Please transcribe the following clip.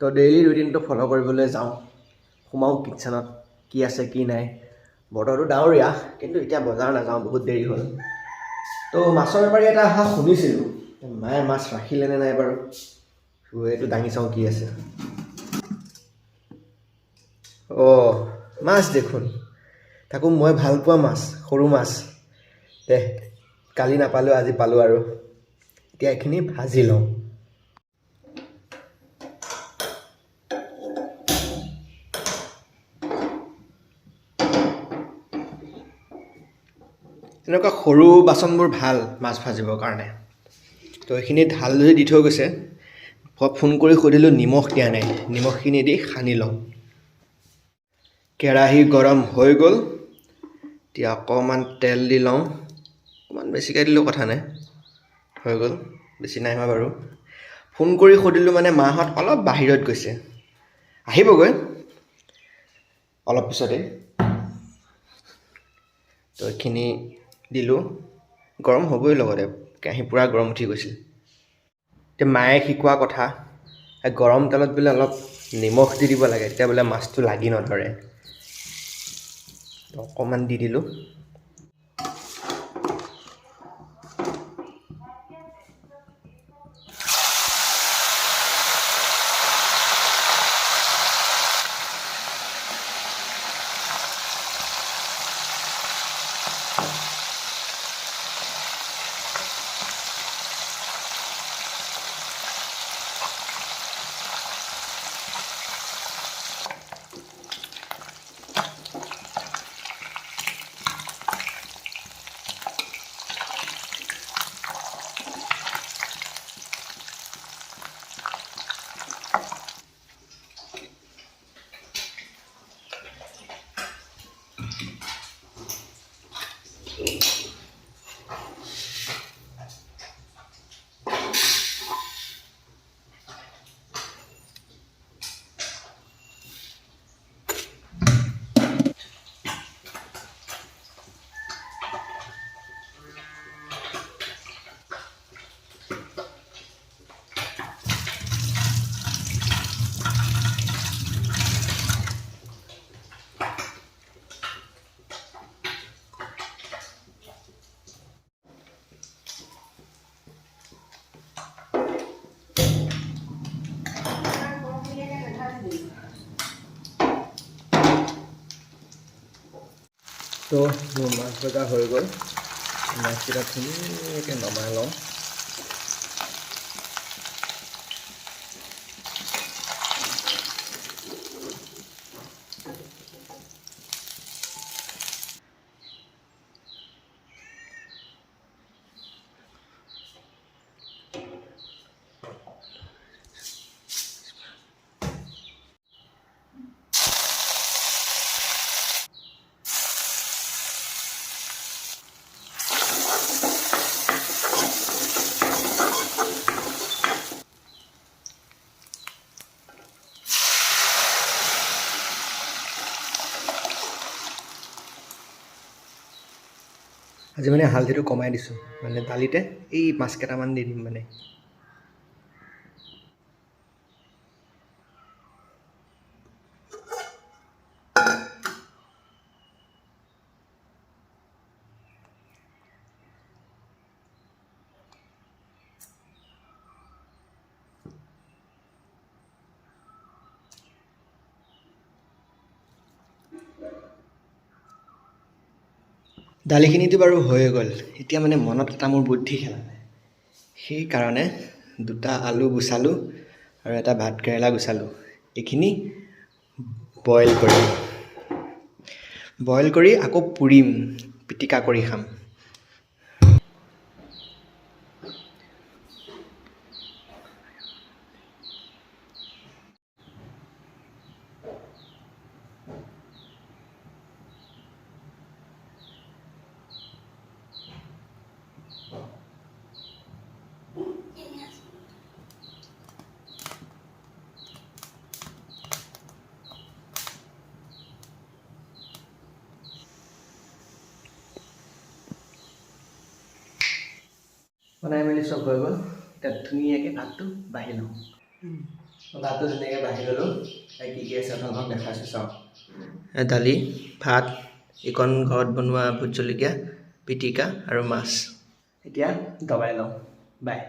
তো daily ৰুটিনটো follow কৰিবলৈ যাওঁ। সোমাওঁ কিটচেনত কি আছে কি নাই। বতৰটো ডাৱৰীয়া কিন্তু এতিয়া বজাৰ নাযাওঁ বহুত দেৰি হ'ল। তো মাছৰ বেপাৰী এটা অহা শুনিছিলোঁ। মায়ে মাছ ৰাখিলে নে নাই বাৰু? এইটো দাঙি চাওঁ কি আছে। অঁ মাছ দেখোন। তাকো মই ভাল পোৱা মাছ সৰু মাছ। দে কালি নাপালোঁ আজি পালোঁ আৰু। এতিয়া এইখিনি ভাজি লওঁ। এনেকুৱা সৰু বাচনবোৰ ভাল মাছ ভাজিবৰ কাৰণে। তো এইখিনিত হালধি দি থৈ গৈছে। ফোন কৰি সুধিলোঁ নিমখ দিয়া নাই। নিমখখিনি দি সানি লওঁ। কেৰাহী গৰম হৈ গ'ল। এতিয়া অকণমান তেল দি লওঁ। অকণমান বেছিকৈ দিলেও কথা নাই। হৈ গ'ল। বেছি নাই হোৱা বাৰু। ফোন কৰি সুধিলোঁ মানে মাহঁত অলপ বাহিৰত গৈছে। আহিবগৈ। অলপ পিছতেই। তো এইখিনি দিলোঁ। গৰম হ'বই লগতে কেৰাহী পূৰা গৰম উঠি গৈছিল। এতিয়া মায়ে শিকোৱা কথা গৰম তেলত বোলে অলপ নিমখ দি দিব লাগে তেতিয়া বোলে মাছটো লাগি নধৰে। অকণমান দি দিলোঁ। তো মোৰ মাছ ভজা হৈ গ'ল। মাছকেইটা ধুনীয়াকৈ নমাই লওঁ আজি মানে হালধিটো কমাই দিছোঁ মানে দালিতে এই মাছ কেইটামান দি দিম মানে। দালিখিনিতো বাৰু হৈয়ে গ'ল। এতিয়া মানে মনত এটা মোৰ বুদ্ধি খেলালে সেইকাৰণে দুটা আলু গুচালোঁ আৰু এটা ভাত কেৰেলা গুচালোঁ। এইখিনি বইল কৰিম। বইল কৰি আকৌ পুৰিম পিটিকা কৰি খাম। বনাই মেলি চব হৈ গ'ল। এতিয়া ধুনীয়াকৈ ভাতটো বাঢ়ি লওঁ। ভাতটো ধুনীয়াকৈ বাঢ়ি ল'লোঁ। এই কি কি আছে আপোনালোকক দেখাইছোঁ চাওক। দালি ভাত এইকণ ঘৰত বনোৱা ভোট জলকীয়া পিটিকা আৰু মাছ। এতিয়া দবাই লওঁ। বাই।